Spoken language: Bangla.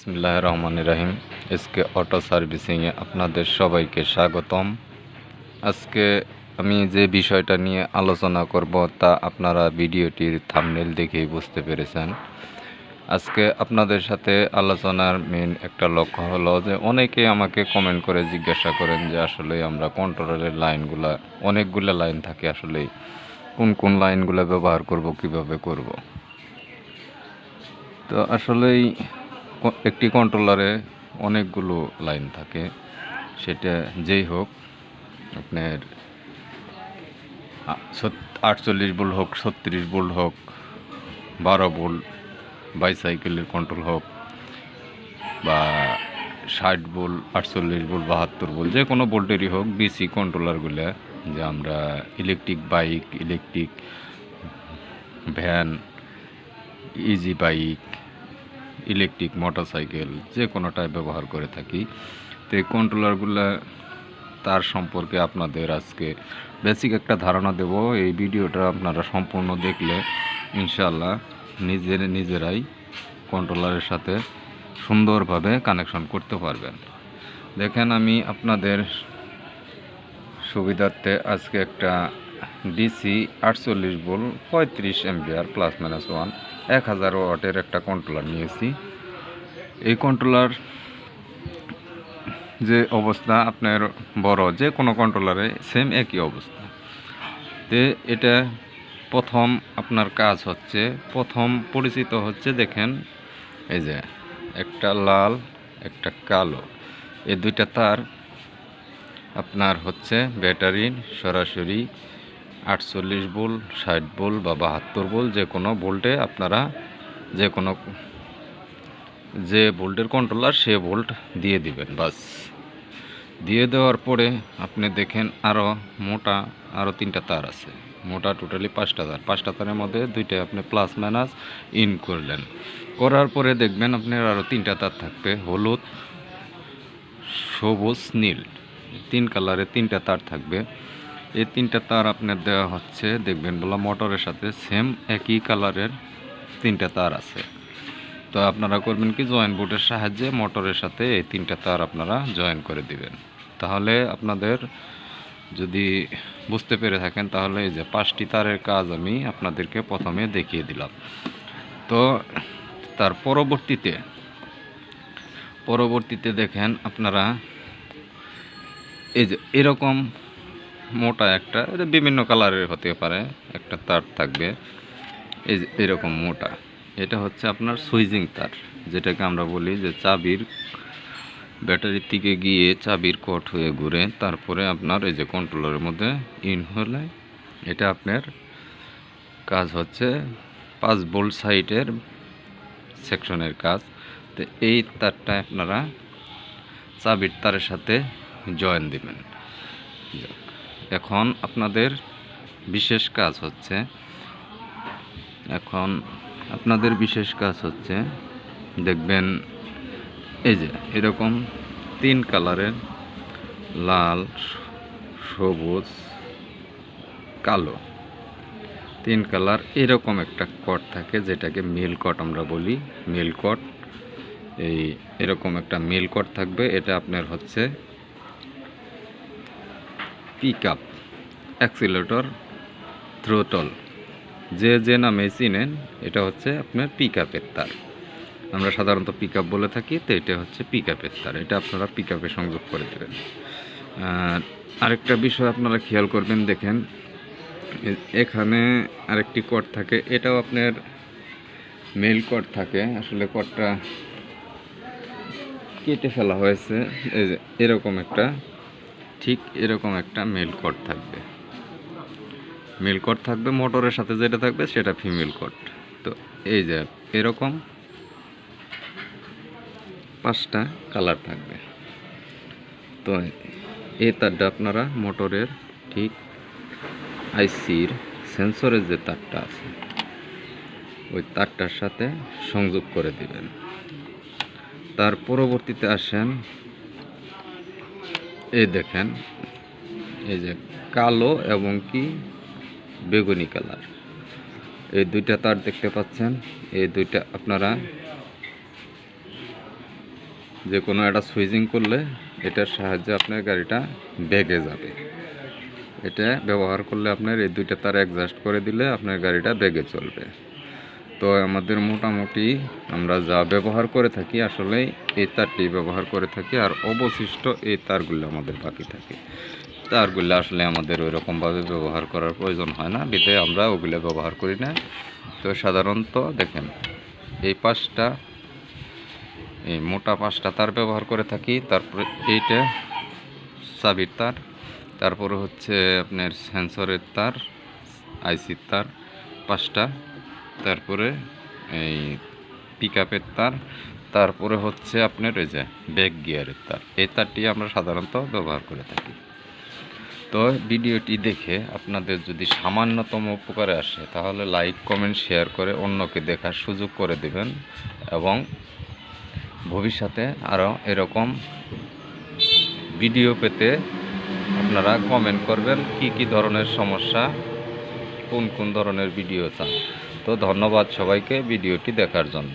বিসমিল্লাহ রহমান রাহিম। এসকে অটো সার্ভিসিংয়ে আপনাদের সবাইকে স্বাগতম। আজকে আমি যে বিষয়টা নিয়ে আলোচনা করব তা আপনারা ভিডিওটির থামনেল দেখেই বুঝতে পেরেছেন। আজকে আপনাদের সাথে আলোচনার মেন একটা লক্ষ্য হলো যে অনেকে আমাকে কমেন্ট করে জিজ্ঞাসা করেন যে আসলে আমরা কন্ট্রোলের লাইনগুলা অনেকগুলো লাইন থাকে আসলে কোন কোন লাইনগুলো ব্যবহার করব, কীভাবে করব? তো আসলেই একটি কন্ট্রোলারে অনেকগুলো লাইন থাকে। সেটা যেই হোক, আপনার আটচল্লিশ বোল্ট হোক, ছত্রিশ বোল্ট হোক, বারো বোল্ট বাইসাইকেলের কন্ট্রোল হোক, বা ষাট বোল্ট আটচল্লিশ বোল্ট বাহাত্তর বোল্ট যে কোনো বোল্টেরই হোক ডিসি কন্ট্রোলারগুলো যে আমরা electric bike electric van easy bike electric motorcycle যে কোনোটাই ব্যবহার করে থাকি। তো এই কন্ট্রোলারগুলো তার সম্পর্কে আপনাদের আজকে বেসিক একটা ধারণা দেব। এই ভিডিওটা আপনারা সম্পূর্ণ দেখলে ইনশাল্লাহ নিজের, নিজেরাই কন্ট্রোলারের সাথে সুন্দরভাবে কানেকশন করতে পারবেন। দেখেন আমি আপনাদের সুবিধার্থে আজকে একটা ডিসি আটচল্লিশ বোল পঁয়ত্রিশ এমবিআর প্লাস মাইনাস ওয়ান এক হাজার ওয়াটের একটা কন্ট্রোলার নিয়েছি। এই কন্ট্রোলার যে অবস্থা আপনার বড়, যে কোনো কন্ট্রোলারে সেম একই অবস্থা। তে এটা প্রথম আপনার কাজ হচ্ছে, প্রথম পরিচিত হচ্ছে দেখেন, এই যে একটা লাল, একটা কালো। এই দুইটা তার আপনার হচ্ছে ব্যাটারির সরাসরি আটচল্লিশ বোল, ষাট বোল বা বাহাত্তর বোল যে কোনো ভোল্টে আপনারা যে কোনো যে ভোল্টের কন্ট্রোলার সে ভোল্ট দিয়ে দিবেন, বাস। দিয়ে দেওয়ার পরে আপনি দেখেন আরও মোটা আরও তিনটা তার আছে। মোটা টোটালি পাঁচটা তার। পাঁচটা তারের মধ্যে দুইটা আপনি প্লাস মাইনাস ইন করলেন। করার পরে দেখবেন আপনার আরও তিনটা তার থাকবে, হলুদ, সবুজ, নীল। তিন কালারের তিনটা তার থাকবে। এই তিনটা তার আপনার দেওয়া হচ্ছে, দেখবেন বলা মোটরের সাথে সেম একই কালারের তিনটা তার আছে। তো আপনারা করবেন কি জয়েন্ট বোর্ডের সাহায্যে মোটরের সাথে এই তিনটা তার আপনারা জয়েন করে দিবেন। তাহলে আপনাদের যদি বুঝতে পেরে থাকেন, তাহলে এই যে পাঁচটি তারের কাজ আমি আপনাদেরকে প্রথমে দেখিয়ে দিলাম। তো তার পরবর্তীতে পরবর্তীতে দেখেন আপনারা এই যে এরকম মোটা একটা, এটা বিভিন্ন কালারের হতে পারে, একটা তার থাকবে। এই এরকম মোটা। এটা হচ্ছে আপনার সুইজিং তার, যেটাকে আমরা বলি যে চাবির ব্যাটারির দিকে গিয়ে চাবির কট হয়ে ঘুরে, তারপরে আপনার এই যে কন্ট্রোলারের মধ্যে ইন হলে এটা আপনার কাজ হচ্ছে পাঁচ বোল্ট সাইটের সেকশনের কাজ। তো এই তারটা আপনারা চাবির তারের সাথে জয়েন দিবেন। এখন আপনাদের বিশেষ কাজ হচ্ছে, এখন আপনাদের বিশেষ কাজ হচ্ছে, দেখবেন এই যে এরকম তিন কালারের লাল, সবুজ, কালো তিন কালার এরকম একটা কট থাকে যেটাকে মিল কট আমরা বলি, মিল কট। এই এরকম একটা মিল কট থাকবে, এটা আপনার হচ্ছে পিক আপ অ্যাক্সিলেটর, থ্রোটল, যে যে নামে চিনেন, এটা হচ্ছে আপনার পিক আপের তার। আমরা সাধারণত পিক আপ বলে থাকি, তো এটা হচ্ছে পিক আপের তার। এটা আপনারা পিক আপে সংযোগ করে দেবেন। আর আরেকটা বিষয় আপনারা খেয়াল করবেন, দেখেন এখানে আরেকটি কট থাকে, এটাও আপনার মেল কট থাকে। আসলে কটটা কেটে ফেলা হয়েছে, এই যে এরকম একটা ঠিক এরকম একটা মেল কট থাকবে। মেল কট থাকবে মোটরের সাথে যেটা থাকবে সেটা ফিমেল কট তো এই যে এরকম পাঁচটা কালার থাকবে। তো এই তারটা আপনারা মোটরের ঠিক আইসির সেন্সরের যে তারটা আছে, ওই তারটার সাথে সংযোগ করে দিবেন। তার পরবর্তীতে আসেন এই দেখেন, এই যে কালো এবং কি বেগুনি কালার। এই দুইটা তার দেখতে পাচ্ছেন, এই দুইটা আপনারা যে কোনো একটা সুইচিং করলে এটার সাহায্যে আপনার গাড়িটা বেগে যাবে। এটা ব্যবহার করলে আপনার এই দুইটা তার অ্যাডজাস্ট করে দিলে আপনার গাড়িটা বেগে চলবে। তো আমাদের মোটামুটি আমরা যা ব্যবহার করে থাকি আসলে এই তারটি ব্যবহার করে থাকি আর অবশিষ্ট এই তারগুলো আমাদের বাকি থাকে। তারগুলো আসলে আমাদের ওই রকমভাবে ব্যবহার করার প্রয়োজন হয় না বিধে আমরা ওগুলো ব্যবহার করি না। তো সাধারণত দেখেন, এই পাঁচটা, এই মোটা পাঁচটা তার ব্যবহার করে থাকি। তারপরে এইটা চাবির তার, তারপরে হচ্ছে আপনার সেন্সরের তার, আইসির তার, পাঁচটা। তারপরে এই পিক তার, তারপরে হচ্ছে আপনার এই যে ব্যাক গিয়ারের তার। এই তারটি আমরা সাধারণত ব্যবহার করে থাকি। তো ভিডিওটি দেখে আপনাদের যদি সামান্যতম উপকারে আসে, তাহলে লাইক কমেন্ট শেয়ার করে অন্যকে দেখার সুযোগ করে দেবেন এবং ভবিষ্যতে আরও এরকম ভিডিও পেতে আপনারা কমেন্ট করবেন, কি কি ধরনের সমস্যা কোন কোন ধরনের ভিডিও চান। তো ধন্যবাদ সবাইকে ভিডিওটি দেখার জন্য।